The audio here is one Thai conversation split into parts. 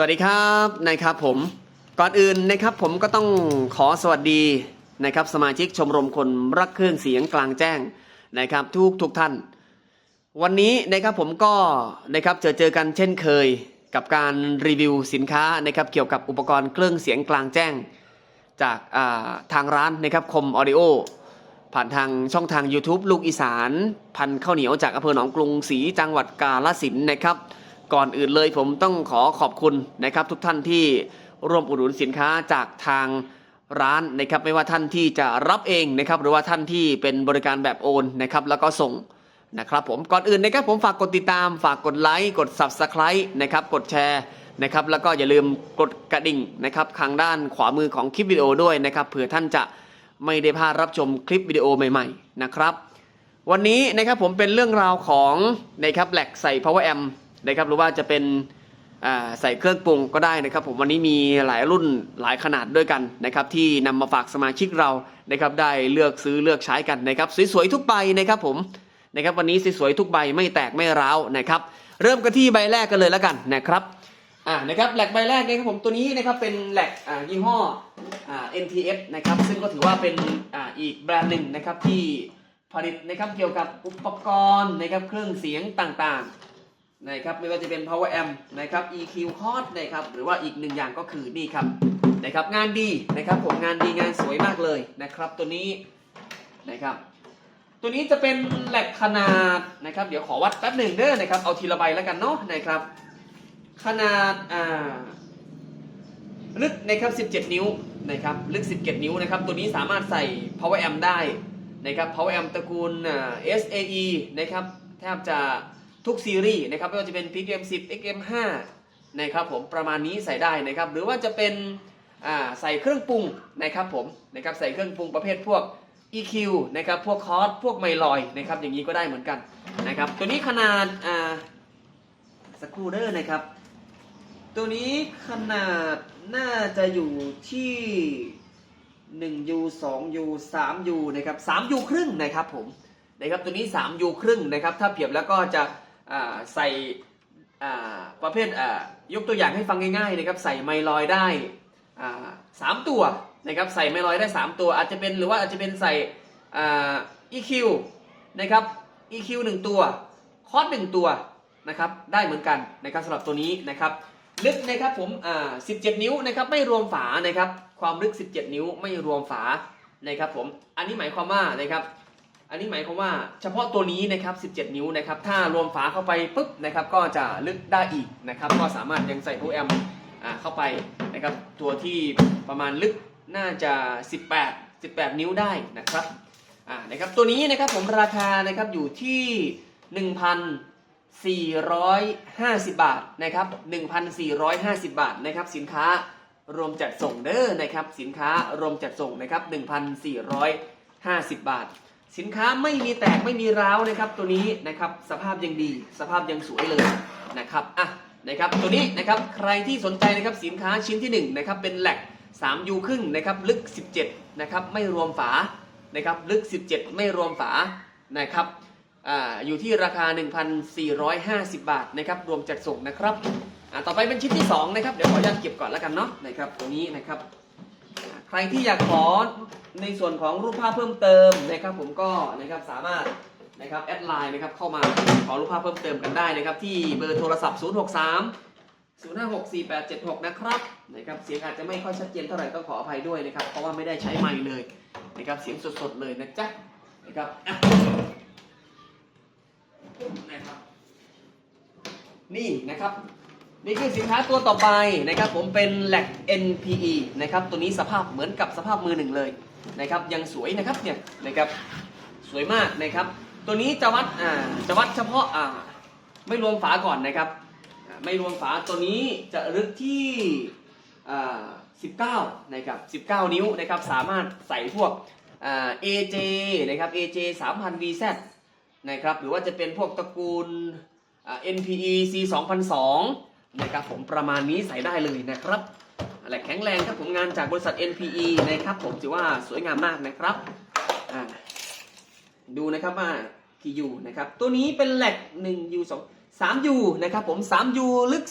สวัสดีครับนะครับผมก่อนอื่นนะครับผมก็ต้องขอสวัสดีนะครับสมาชิกชมรมคนรักเครื่องเสียงกลางแจ้งนะครับทุกทุกท่าน วันนี้นะครับผมก็นะครับเจอเจอกันเช่นเคยกับการรีวิวสินค้านะครับเกี่ยวกับอุปกรณ์เครื่องเสียงกลางแจ้ง จากาทางร้านนะครับคมออดิโอผ่านทางช่องทาง YouTube ลูกอีสาน พันข้าวเหนียวจากอำเภอหนองกรุงศรีจังหวัดกาฬสินธุ์นะครับ ก่อนอื่นเลยผมต้องขอขอบคุณนะครับ ทุกท่านที่ร่วมอุดหนุนสินค้าจากทางร้านนะครับ ไม่ว่าท่านที่จะรับเองนะครับ หรือว่าท่านที่เป็นบริการแบบโอนนะครับ แล้วก็ส่งนะครับ ผมก่อนอื่นนะครับผมฝากกดติดตาม ฝากกดไลค์กด Subscribe นะครับ กดแชร์นะครับ แล้วก็อย่าลืมกดกระดิ่งนะครับข้างด้านขวามือของคลิปวิดีโอด้วยนะครับเผื่อท่านจะไม่ได้พลาดรับชมคลิปวิดีโอใหม่ ๆ นะครับ วันนี้นะครับผมเป็นเรื่องราวของนะครับแหลกใส่ power amp นะครับหรือว่าจะเป็นใส่เครื่องปรุงก็ได้นะครับ ผมวันนี้มีหลายรุ่นหลายขนาดด้วยกันนะครับที่นำมาฝากสมาชิกเรานะครับได้เลือกซื้อเลือกใช้กันนะครับสวยๆทุกใบนะครับผมนะครับวันนี้สวยๆทุกใบไม่แตกไม่ร้าวนะครับเริ่มกันที่ใบแรกกันเลยแล้วกันนะครับอ่านะครับแหลกใบแรกนะครับผมตัวนี้นะครับเป็นแหลกอ่ายี่ห้ออ่า NTS นะครับซึ่งก็ถือว่าเป็นอ่าอีกแบรนด์หนึ่งนะครับที่ผลิตนะครับเกี่ยวกับอุปกรณ์นะครับเครื่องเสียงต่างๆ นะครับไม่ว่าจะเป็น power amp นะครับ EQ cord นะครับหรือว่าอีกหนึ่งอย่างก็คือนี่ครับนะครับงานดีนะครับผมงานดีงานสวยมากเลยนะครับตัวนี้นะครับตัวนี้จะเป็นแหลกขนาดนะครับ เดี๋ยวขอวัดแป๊บหนึ่งเด้อนะครับเอาทีละใบแล้วกันเนาะนะครับขนาดอ่าลึกนะครับ 17 นิ้วนะครับลึก 17 นิ้วนะครับตัวนี้สามารถใส่ power amp ได้นะครับ power amp ตระกูล SAE นะครับแทบจะ ทุกซีรีส์นะครับไม่ว่าจะเป็น PGM 10 XM 5 นะครับผมประมาณนี้ใส่ได้นะครับหรือว่าจะเป็นใส่เครื่องปรุงนะครับผมนะครับใส่เครื่องปรุงประเภทพวก EQ นะครับพวกคอร์สพวกไมลอยนะครับอย่างนี้ก็ได้เหมือนกันนะครับตัวนี้ขนาดอ่าสกูเดอร์นะครับ ตัวนี้ขนาดน่าจะอยู่ที่1 U 2 U 3 U นะครับ3 U ครึ่งนะครับผมนะครับตัวนี้3 U ครึ่งนะครับถ้าเปรียบแล้วก็จะ ใส่ประเภทยกตัวอย่างให้ฟังง่ายๆนะครับใส่ไมลอยได้สามตัวนะครับใส่ไมลอยได้ 3 ตัว อาจจะเป็นหรือว่าอาจจะเป็นใส่ EQ นะครับ EQ 1 ตัวคอร์ส1ตัวนะครับได้เหมือนกันนะครับสำหรับตัวนี้นะครับลึกนะครับผมอ่า17 นิ้วนะครับไม่รวมฝานะครับความลึก 17 นิ้วไม่รวมฝานะครับผมอันนี้หมายความว่านะครับ อันนี้หมายความว่าเฉพาะตัวนี้นะครับ 17 นิ้วนะครับ ถ้ารวมฝาเข้าไปปุ๊บนะครับ ก็จะลึกได้อีกนะครับ ก็สามารถยังใส่โปรแอมอ่าเข้าไปนะครับ ตัวที่ประมาณลึกน่าจะ 18 18 นิ้วได้นะครับ อ่า นะครับ ตัวนี้นะครับผมราคานะครับอยู่ที่ 1,450 บาทนะครับ 1,450 บาทนะครับ สินค้ารวมจัดส่งเด้อนะครับ สินค้ารวมจัดส่งนะครับ 1,450 บาท สินค้าไม่มีแตกไม่มีร้าวนะครับ ตัวนี้นะครับสภาพยังดี สภาพยังสวยเลยนะครับอะนะครับตัวนี้นะครับใครที่สนใจนะครับสินค้าชิ้นที่1นะครับเป็นแหลก3 U ครึ่งนะครับลึก 17นะครับไม่รวมฝานะครับลึก 17 ไม่รวมฝานะครับอ่าอยู่ที่ราคา 1,450 บาทนะครับรวมจัดส่งนะครับอะต่อไปเป็นชิ้นที่2นะครับเดี๋ยวขออนุญาตเก็บก่อนแล้วกันเนาะนะครับตัวนี้นะครับ ใครที่อยากขอในส่วนของรูปภาพเพิ่มเติมนะครับ ผมก็นะครับสามารถนะครับแอดไลน์นะครับเข้ามาขอรูปภาพเพิ่มเติมกันได้นะครับ ที่เบอร์โทรศัพท์ 0 6 3 0 5 6 4 8 7 6 นะครับนะครับ เสียงอาจจะไม่ค่อยชัดเจนเท่าไหร่ต้องขออภัยด้วยนะครับ เพราะว่าไม่ได้ใช้ไมค์เลยนะครับเสียงสดๆเลยนะจ๊ะนะครับอะนะครับ นี่นะครับ นี่คือสินค้าตัวต่อไปนะครับผมเป็นแหลก NPE นะครับตัวนี้สภาพเหมือนกับสภาพมือหนึ่งเลยนะครับยังสวยนะครับเนี่ยนะครับสวยมากนะครับ ตัวนี้จะวัดอ่าจะวัดเฉพาะอ่าไม่รวมฝาก่อนนะครับ ไม่รวมฝาตัวนี้จะลึกที่อ่า19นะครับ19 นิ้วนะครับสามารถใส่พวกอ่า AJ นะครับ AJ 3000 VZ นะครับหรือว่าจะเป็นพวกตระกูลอ่า NPE C 2002 นะครับผมประมาณนี้ใส่ได้เลยนะครับแหลกแข็งแรงครับผมงานจากบริษัท NPE นะครับผมถือว่าสวยงามมากนะครับดูนะครับว่ากี่ยูนะครับตัวนี้เป็นแหลก1 U 2 3 U นะครับผม3 U ลึก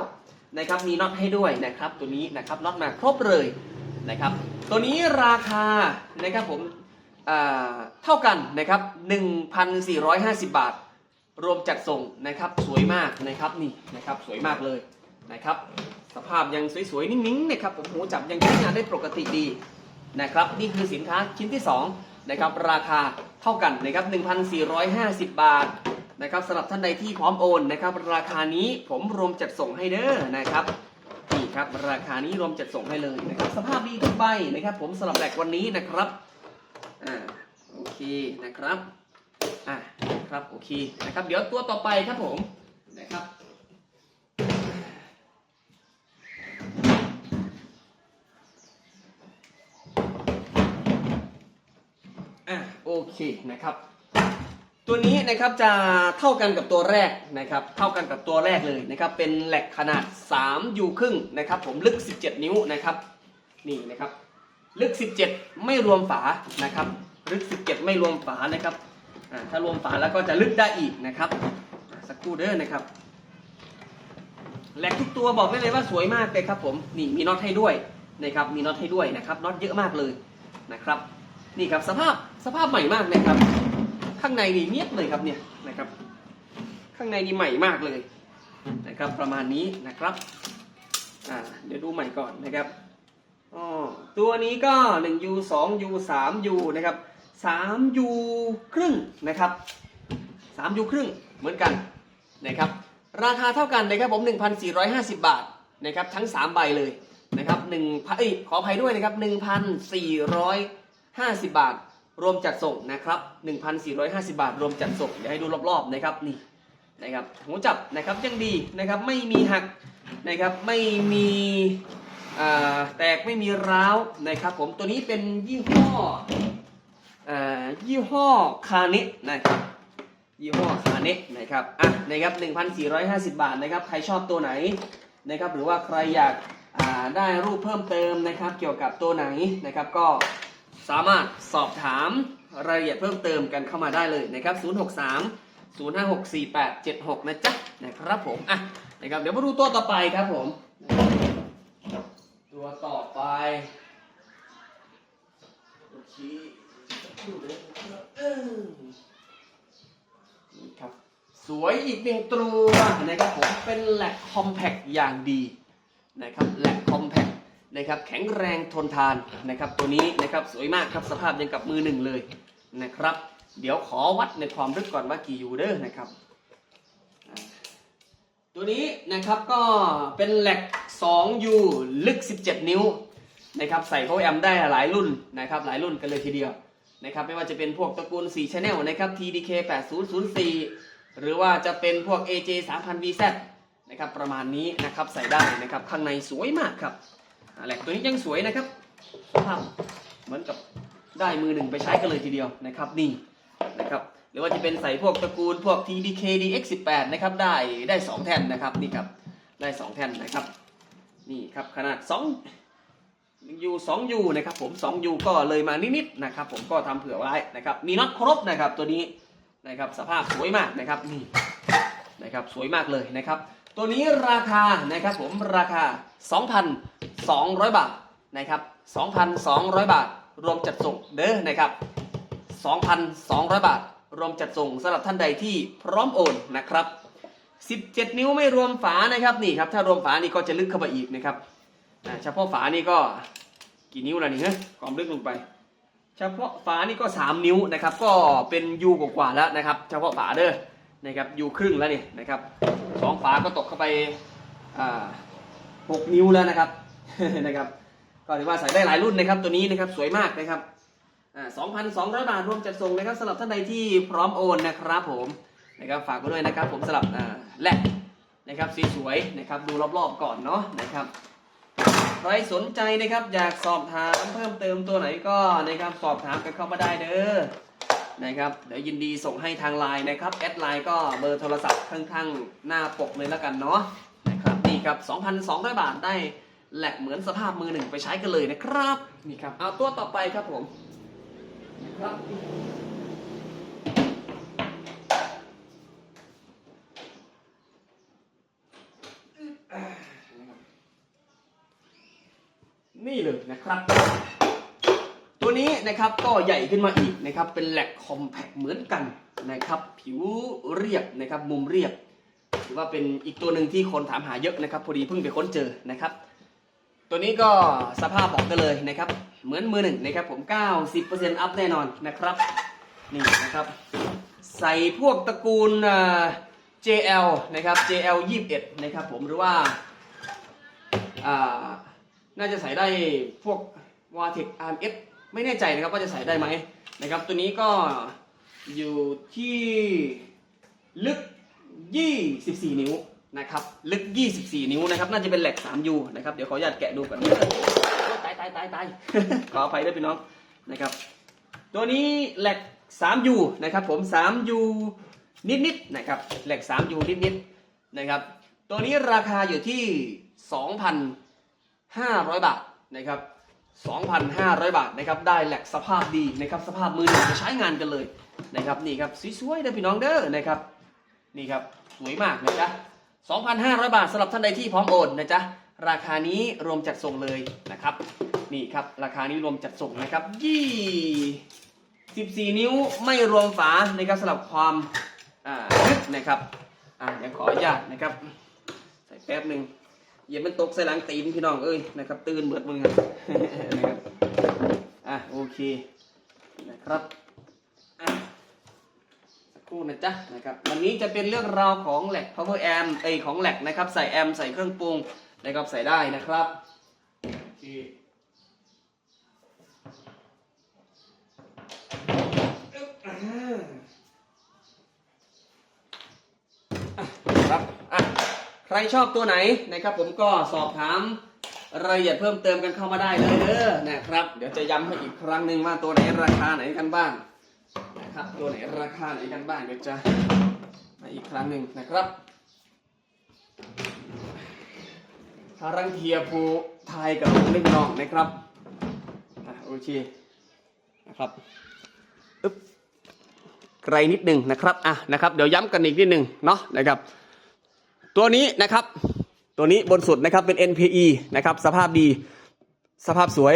19นะครับมีน็อตให้ด้วยนะครับตัวนี้นะครับน็อตมาครบเลยนะครับตัวนี้ราคานะครับผมเท่ากันนะครับ 1,450 บาท รวมจัดส่งนะครับสวยมากนะครับนี่นะครับสวยมากเลยนะครับ สภาพยังสวยๆนิ่งๆนะครับผมหูจับยังใช้งานได้ปกติดีนะครับ นี่คือสินค้าชิ้นที่2นะครับราคาเท่ากันนะครับ1,450 บาทนะครับสำหรับท่านใดที่พร้อมโอนนะครับ ราคานี้ผมรวมจัดส่งให้เด้อนะครับนี่ครับราคานี้รวมจัดส่งให้เลยนะครับ สภาพดีทุกใบนะครับ ผมสำหรับแหลกวันนี้นะครับอ่าโอเคนะครับ อะครับโอเคนะครับ เดี๋ยวตัวต่อไปครับผมนะครับอะโอเคนะครับ ตัวนี้นะครับจะเท่ากันกับตัวแรกนะครับ เท่ากันกับตัวแรกเลยนะครับ เป็นแหลกขนาด3ยูครึ่งนะครับ ผมลึก 17 นิ้วนะครับ นี่นะครับ ลึก 17 ไม่รวมฝานะครับ ลึก 17 ไม่รวมฝานะครับ ถ้ารวมฝาแล้วก็จะลึกได้อีกนะครับสักครู่เด้อนะครับแหลกทุกตัวบอกได้เลยว่าสวยมากเลยครับผมนี่มีน็อตให้ด้วยนะครับมีน็อตให้ด้วยนะครับน็อตเยอะมากเลยนะครับนี่ครับสภาพสภาพใหม่มากนะครับ ข้างในนี่เนียบเลยครับเนี่ยนะครับ ข้างในนี่ใหม่มากเลยนะครับประมาณนี้นะครับอ่าเดี๋ยวดูใหม่ก่อนนะครับอ๋อตัวนี้ก็ 1U 2U 3U นะครับ 3U ครึ่งนะครับ 3U ครึ่งเหมือนกันนะครับราคาเท่ากันนะครับผม 1,450 บาทนะครับทั้ง 3 ใบเลยนะครับ1เอ้ยขออภัยด้วยนะครับ 1,450 บาท รวมจัดส่งนะครับ 1,450 บาท รวมจัดส่งเดี๋ยวให้ดูรอบๆนะครับนี่นะครับหูจับนะครับยังดีนะครับไม่มีหักนะครับไม่มีแตกไม่มีร้าวนะครับผมตัวนี้เป็นยี่ห้อ ยี่ห้อคาเนะนะครับยี่ห้อคาเนะนะครับอะนะครับ1,450 บาทนะครับใครชอบตัวไหนนะครับหรือว่าใครอยากได้รูปเพิ่มเติมนะครับ เกี่ยวกับตัวไหนนะครับก็สามารถสอบถามรายละเอียดเพิ่มเติมกันเข้ามาได้เลยนะครับ 063 056 4876 นะจ๊ะนะครับผมอะนะครับเดี๋ยวมาดูตัวต่อไปครับผม ตัวต่อไปโอเค นี่ครับ สวยอีกหนึ่งตัวนะครับผมเป็นแหลกคอมแพคอย่างดีนะครับแหลกคอมแพคนะครับแข็งแรงทนทานนะครับตัวนี้นะครับสวยมากครับสภาพยังกับมือหนึ่งเลยนะครับ เดี๋ยวขอวัดในความลึกก่อนว่ากี่ยูเดอร์นะครับ ตัวนี้นะครับก็เป็นแหลก 2U ลึก 17 นิ้วนะครับใส่โ o แอมได้หลายรุ่นนะครับหลายรุ่นกันเลยทีเดียว นะครับไม่ว่าจะเป็นพวกตระกูล4 Channel นะครับ TDK 8004 หรือว่าจะเป็นพวก AJ 3000 VZ นะครับประมาณนี้นะครับใส่ได้นะครับข้างในสวยมากครับอ่าแหลกตัวนี้ยังสวยนะครับสภาพเหมือนกับได้มือหนึ่งไปใช้กันเลยทีเดียวนะครับนี่นะครับหรือว่าจะเป็นใส่พวกตระกูลพวก TDK DX18 นะครับได้ได้ 2 แท่นนะครับนี่ครับได้ 2 แท่นนะครับนี่ครับขนาด 2 ยูสองยูนะครับผมสองยูก็เลยมานิดๆนะครับผมก็ทำเผื่อไว้นะครับมีน็อตครบนะครับตัวนี้นะครับสภาพสวยมากนะครับนี่นะครับสวยมากเลยนะครับ ตัวนี้ราคานะครับผมราคา 2,200 บาทนะครับ2,200 บาท รวมจัดส่งเด้อนะครับ2,200 บาท รวมจัดส่งสำหรับท่านใดที่พร้อมโอนนะครับ 17 นิ้วไม่รวมฝานะครับนี่ครับถ้ารวมฝานี่ก็จะลึกเข้าไปอีกนะครับเฉพาะฝานี่ก็ กี่นิ้วแล้วนี่เฮ้ยความลึกลงไป เฉพาะฝานี่ก็ 3 นิ้วนะครับ ก็เป็นยูกว่าแล้วนะครับ เฉพาะฝาเด้อนะครับยูครึ่งแล้วนี่นะครับสองฝาก็ตกเข้าไปอ่าหกนิ้วแล้วนะครับนะครับ ก็ถือว่าใส่ได้หลายรุ่นนะครับตัวนี้นะครับสวยมากนะครับสองพันสองร้อยบาทรวมจัดส่งนะครับสำหรับท่านใดที่พร้อมโอนนะครับผมนะครับฝากไว้ด้วยนะครับผมสำหรับอ่าแลกนะครับสวยๆนะครับดูรอบๆก่อนเนาะนะครับ ใครสนใจนะครับ อยากสอบถามเพิ่มเติมตัวไหนก็นะครับสอบถามกันเข้ามาได้เด้อนะครับเดี๋ยวยินดีส่งให้ทางไลน์นะครับแอดไลน์ก็เบอร์โทรศัพท์ข้างๆหน้าปกเลยแล้วกันเนาะนะครับนี่ครับ 2,200 บาทได้แหลกเหมือนสภาพมือหนึ่งไปใช้กันเลยนะครับนี่ครับเอาตัวต่อไปครับผมนะครับ นี่เลยนะครับ ตัวนี้นะครับก็ใหญ่ขึ้นมาอีกนะครับ เป็นแหลกคอมแพคเหมือนกันนะครับ ผิวเรียบนะครับ มุมเรียบถือว่าเป็นอีกตัวหนึ่งที่คนถามหาเยอะนะครับ พอดีเพิ่งไปค้นเจอนะครับ ตัวนี้ก็สภาพบอกกันเลยนะครับ เหมือนมือหนึ่งนะครับ ผม 90%อัพแน่นอนนะครับนี่นะครับ ใส่พวกตระกูล JL นะครับ JL 21นะครับผมหรือว่า น่าจะใส่ได้พวก v a t e c RMS ไม่แน่ใจนะครับว่าจะใส่ได้ไหมนะครับ ตัวนี้ก็อยู่ที่ลึก 24 นิ้วนะครับ ลึก 24 นิ้วนะครับ น่าจะเป็นแหลก 3U นะครับ เดี๋ยวขออนุญาตแกะดูก่อนโอ๊ยตายตายตายตายขออภัยด้วยพี่น้องนะครับ ตัวนี้แหลก 3U นะครับผม 3U นิดๆนะครับแหลก 3U นิดๆนะครับ ตัวนี้ราคาอยู่ที่ 500 บาทนะครับ2,500 บาทนะครับได้แหลกสภาพดีนะครับสภาพมือหนึ่งจะใช้งานกันเลยนะครับนี่ครับสวยๆนะพี่น้องเด้อนะครับนี่ครับสวยมากนะจ๊ะ2,500 บาทสำหรับท่านใดที่พร้อมโอนนะจ๊ะราคานี้รวมจัดส่งเลยนะครับนี่ครับราคานี้รวมจัดส่งนะครับยี่14 นิ้วไม่รวมฝานะครับสำหรับความอ่านะครับอ่ายังขออนุญาตนะครับ ใส่แป๊บหนึ่ง อย่ามันตกใส่หลังตีนพี่น้องเอ้ยนะครับ ตื่นเบิดมึงอะนะครับอะโอเคนะครับอะสักครู่นะจ๊ะนะครับวันนี้จะเป็นเรื่องราวของแหลก power amp เอยของแหลกนะครับ ใส่แอมใส่เครื่องปรุงนะครับใส่ได้นะครับโอเคอึ๊บอ่า ครับอะ ใครชอบตัวไหนนะครับ ผมก็สอบถามรายละเอียดเพิ่มเติมกันเข้ามาได้เลยเด้อนะครับ เดี๋ยวจะย้ำให้อีกครั้งหนึ่งว่าตัวไหนราคาไหนกันบ้างนะครับตัวไหนราคาไหนกันบ้างเดี๋ยวจะมาอีกครั้งหนึ่งนะครับทารังเทียภูไทยกับลุงเล็กน้องนะครับโอเคนะครับอึ๊บไกลนิดหนึ่งนะครับอะนะครับ เดี๋ยวย้ำกันอีกนิดหนึ่งเนาะนะครับ ตัวนี้นะครับ ตัวนี้บนสุดนะครับเป็น NPE นะครับ สภาพดี สภาพสวย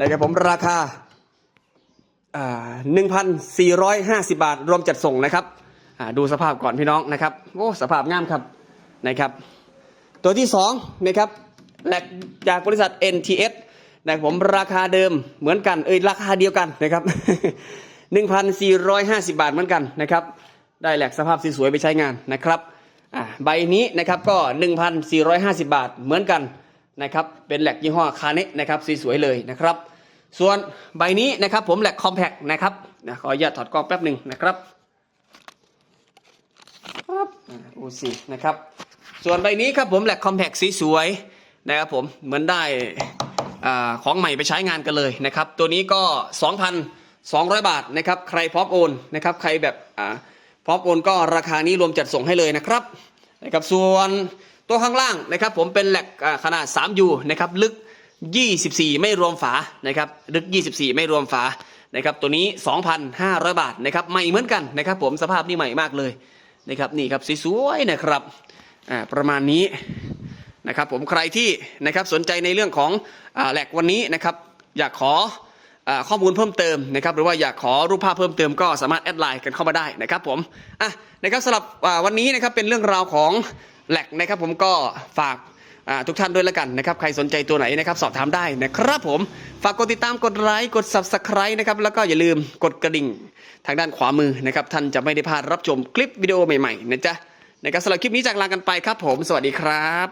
นะครับผมราคาอ่า1,450 บาท รวมจัดส่งนะครับดูสภาพก่อนพี่น้องนะครับโอ้สภาพงามครับนะครับ ตัวที่สองนะครับแหลกจากบริษัท NTS นะครับผมราคาเดิมเหมือนกันเอ้ยราคาเดียวกันนะครับ1,450 บาทเหมือนกันนะครับ ได้แหลกสภาพสวยๆไปใช้งานนะครับ ใบนี้นะครับก็ 1,450 บาทเหมือนกันนะครับเป็นแหลกยี่ห้อคาเนะนะครับส,สวยเลยนะครับ ส่วนใบนี้นะครับผมแหลกคอมแพคนะครับนะขออนุญาตถอดกล้องแป๊บหนึ่งนะครับครับโอซีนะครับ ส่วนใบนี้ครับผมแหลกคอมแพคสีสวยนะครับผมเหมือนได้อของใหม่ไปใช้งานกันเลยนะครับ ตัวนี้ก็ 2,200 บาทนะครับ ใครพร้อมโอนนะครับ ใครแบบอ่า พร้อมโอนก็ราคานี้รวมจัดส่งให้เลยนะครับนะครับส่วนตัวข้างล่างนะครับผมเป็นแหลกขนาด 3U นะครับลึก 24 ไม่รวมฝานะครับลึก 24 ไม่รวมฝานะครับตัวนี้ 2,500 บาทนะครับใหม่เหมือนกันนะครับผมสภาพนี่ใหม่มากเลยนะครับนี่ครับสวยๆนะครับอ่าประมาณนี้นะครับผมใครที่นะครับสนใจในเรื่องของอแหลกวันนี้นะครับอยากขอ ข้อมูลเพิ่มเติมนะครับหรือว่าอยากขอรูปภาพเพิ่มเติมก็สามารถแอดไลน์กันเข้ามาได้นะครับผมอะนะครับสำหรับวันนี้นะครับเป็นเรื่องราวของแหลกนะครับผมก็ฝากทุกท่านด้วยแล้วกันนะครับใครสนใจตัวไหนนะครับสอบถามได้นะครับผมฝากกดติดตามกดไลค์กด subscribe นะครับแล้วก็อย่าลืมกดกระดิ่งทางด้านขวามือนะครับท่านจะไม่ได้พลาดรับชมคลิปวิดีโอใหม่ๆนะจ๊ะในการสำหรับคลิปนี้จากลากันไปครับผม สวัสดีครับ